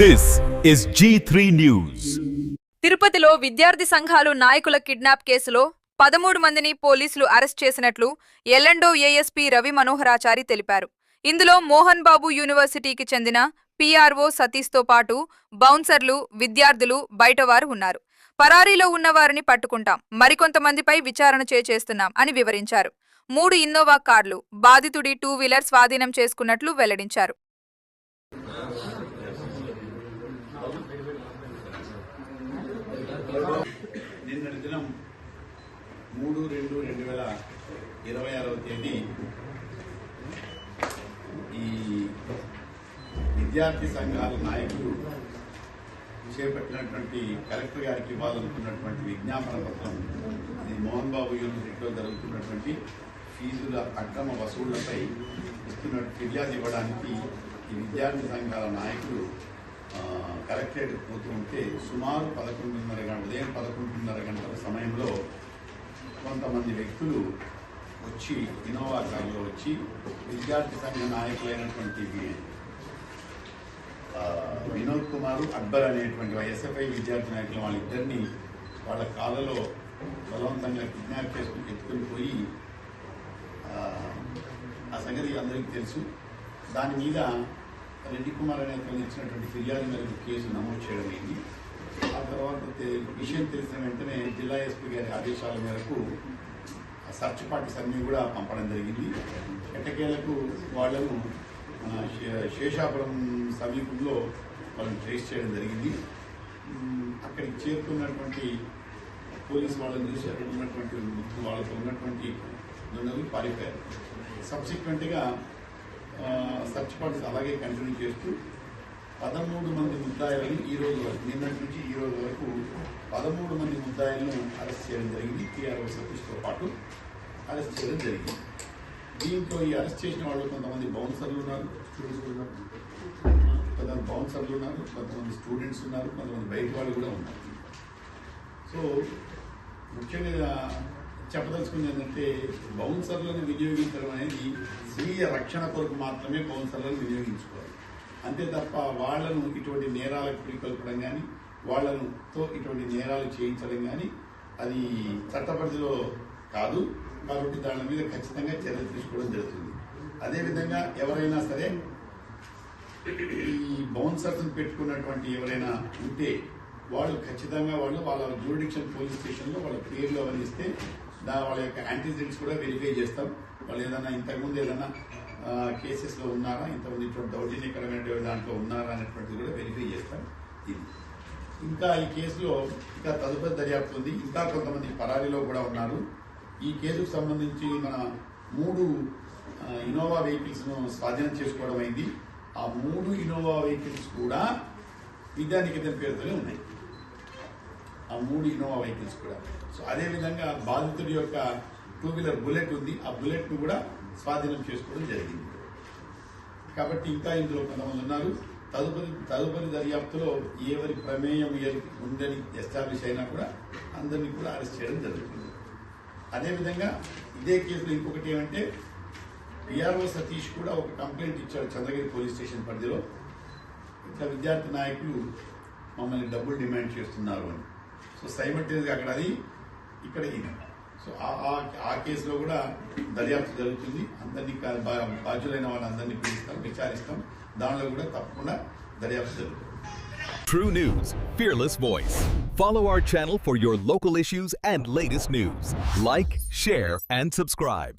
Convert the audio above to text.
This is G3 News. తిరుపతిలో విద్యార్థి సంఘాలు నాయకుల కిడ్నాప్ కేసులో పదమూడు మందిని పోలీసులు అరెస్ట్ చేసినట్లు ఎల్లండో ఏఎస్పీ రవి మనోహరాచారి తెలిపారు. ఇందులో మోహన్ బాబు యూనివర్సిటీకి చెందిన పీఆర్ఓ సతీష్తో పాటు బౌన్సర్లు విద్యార్థులు బయటవారు ఉన్నారు. పరారీలో ఉన్న వారిని పట్టుకుంటాం మరికొంతమందిపై విచారణ చేస్తున్నాం అని వివరించారు. మూడు ఇన్నోవా కార్లు బాధితుడి టూ వీలర్ స్వాధీనం చేసుకున్నట్లు వెల్లడించారు. నిన్నటి దినం మూడు రెండు రెండు వేల ఇరవై ఆరవ తేదీ ఈ విద్యార్థి సంఘాల నాయకులు చేపట్టినటువంటి కలెక్టర్ గారికి ఇవ్వాలనుకున్నటువంటి విజ్ఞాపన పత్రం ఇది మోహన్ బాబు యూనివర్సిటీలో జరుగుతున్నటువంటి ఫీజుల అక్రమ వసూళ్ళపై ఇస్తున్న ఫిర్యాదు ఇవ్వడానికి ఈ విద్యార్థి సంఘాల నాయకులు కలెక్టరేట్ పోతూ ఉంటే సుమారు పదకొండున్నర గంట ఉదయం పదకొండున్నర గంటల సమయంలో కొంతమంది వ్యక్తులు వచ్చి ఇన్నోవా కార్లో వచ్చి విద్యార్థి సంఘ నాయకులైనటువంటి వినోద్ కుమార్ అక్బర్ అనేటువంటి ఎస్ఎఫ్ఐ విద్యార్థి నాయకులు వాళ్ళిద్దరిని వాళ్ళ కాళ్ళలో బలవంతంగా కిడ్నాప్ చేసుకుని ఎత్తుకుని పోయి ఆ సంగతి అందరికీ తెలుసు. దాని మీద రెడ్డి కుమార్ అనే అతను ఇచ్చినటువంటి ఫిర్యాదు మేరకు కేసు నమోదు చేయడం అయింది. ఆ తర్వాత విషయం తెలిసిన వెంటనే జిల్లా ఎస్పీ గారి ఆదేశాల మేరకు సర్చ్ పార్టీస్ అన్ని కూడా పంపడం జరిగింది. ఎట్టకేలకు వాళ్ళను మన శేషాపురం సమీపంలో వాళ్ళని ట్రేస్ చేయడం జరిగింది. అక్కడికి చేరుకున్నటువంటి పోలీసు వాళ్ళని చూసి అక్కడ ఉన్నటువంటి వాళ్ళతో ఉన్నటువంటి దుండగులు పారిపోయారు. సబ్సిక్వెంట్గా సర్చ్ పార్టీస్ అలాగే కంటిన్యూ చేస్తూ పదమూడు మంది ముద్దాయిలను ఈ రోజు వరకు నిన్నటి నుంచి ఈ రోజు వరకు పదమూడు మంది ముద్దాయిలను అరెస్ట్ చేయడం జరిగింది. టీఆర్ఓ సతీష్తో పాటు అరెస్ట్ చేయడం జరిగింది. దీంట్లో ఈ అరెస్ట్ చేసిన వాళ్ళు కొంతమంది బౌన్సర్లు ఉన్నారు స్టూడెంట్స్ ఉన్నారు. కొంతమంది బౌన్సర్లు ఉన్నారు కొంతమంది స్టూడెంట్స్ ఉన్నారు కొంతమంది బయట వాళ్ళు కూడా ఉన్నారు. సో ముఖ్యంగా చెప్పదలుచుకుంది ఏంటంటే బౌన్సర్లను వినియోగించడం అనేది స్వీయ రక్షణ కొరకు మాత్రమే బౌన్సర్లను వినియోగించుకోవాలి. అంతే తప్ప వాళ్ళను ఇటువంటి నేరాలకు పురికొల్పడం కానీ వాళ్ళను తో ఇటువంటి నేరాలు చేయించడం కానీ అది చట్టపరిధిలో కాదు. కాబట్టి దాని మీద ఖచ్చితంగా చర్యలు తీసుకోవడం జరుగుతుంది. అదేవిధంగా ఎవరైనా సరే ఈ బౌన్సర్స్ని పెట్టుకున్నటువంటి ఎవరైనా ఉంటే వాళ్ళు ఖచ్చితంగా వాళ్ళు వాళ్ళ జ్యూరిడిక్షన్ పోలీస్ స్టేషన్లో వాళ్ళ పేర్లు అవన్నీ ఇస్తే దా వాళ్ళ యొక్క యాంటీజెంట్స్ కూడా వెరిఫై చేస్తాం. వాళ్ళు ఏదైనా ఇంతకుముందు ఏదైనా కేసెస్లో ఉన్నారా? ఇంతకుముందు ఇటువంటి దౌర్జన్యకరమైన దాంట్లో ఉన్నారా అనేటువంటిది కూడా వెరిఫై చేస్తాం. ఇది. ఇంకా ఈ కేసులో ఇంకా తదుపరి దర్యాప్తు ఉంది. ఇంకా కొంతమంది పరారీలో కూడా ఉన్నారు. ఈ కేసుకు సంబంధించి మన మూడు ఇన్నోవా వెహికల్స్ను స్వాధీనం చేసుకోవడం అయింది. ఆ మూడు ఇన్నోవా వెహికల్స్ కూడా విద్యానికేతన్ పేరుతోనే ఉన్నాయి. ఆ మూడు ఇన్నోవా వెహికల్స్ కూడా. సో అదే విధంగా బాధితుడి యొక్క టూ వీలర్ బుల్లెట్ ఉంది. ఆ బుల్లెట్ను కూడా స్వాధీనం చేసుకోవడం జరిగింది. కాబట్టి ఇంకా ఇందులో కొంతమంది ఉన్నారు. తదుపరి తదుపరి దర్యాప్తులో ఎవరి ప్రమేయం ఉందని ఎస్టాబ్లిష్ అయినా కూడా అందరినీ కూడా అరెస్ట్ చేయడం జరుగుతుంది. అదేవిధంగా ఇదే కేసులో ఇంకొకటి ఏమంటే పిఆర్ఓ సతీష్ కూడా ఒక కంప్లైంట్ ఇచ్చాడు చంద్రగిరి పోలీస్ స్టేషన్ పరిధిలో. ఇట్లా విద్యార్థి నాయకులు మమ్మల్ని డబ్బులు డిమాండ్ చేస్తున్నారు అని. సో సైమల్టేనియస్గా అక్కడ అది ఇక్కడ ఇది సో ఆ- కేసులో కూడా దర్యాప్తు జరుగుతుంది అందరినీ కా- బా- బాధ్యులైన వాళ్ళందరినీ పిలుస్తాం విచారిస్తాం దానిలో కూడా తప్పకుండా దర్యాప్తు జరుగుతుంది True News, fearless voice. Follow our channel for your local issues and latest news. Like, share, and subscribe.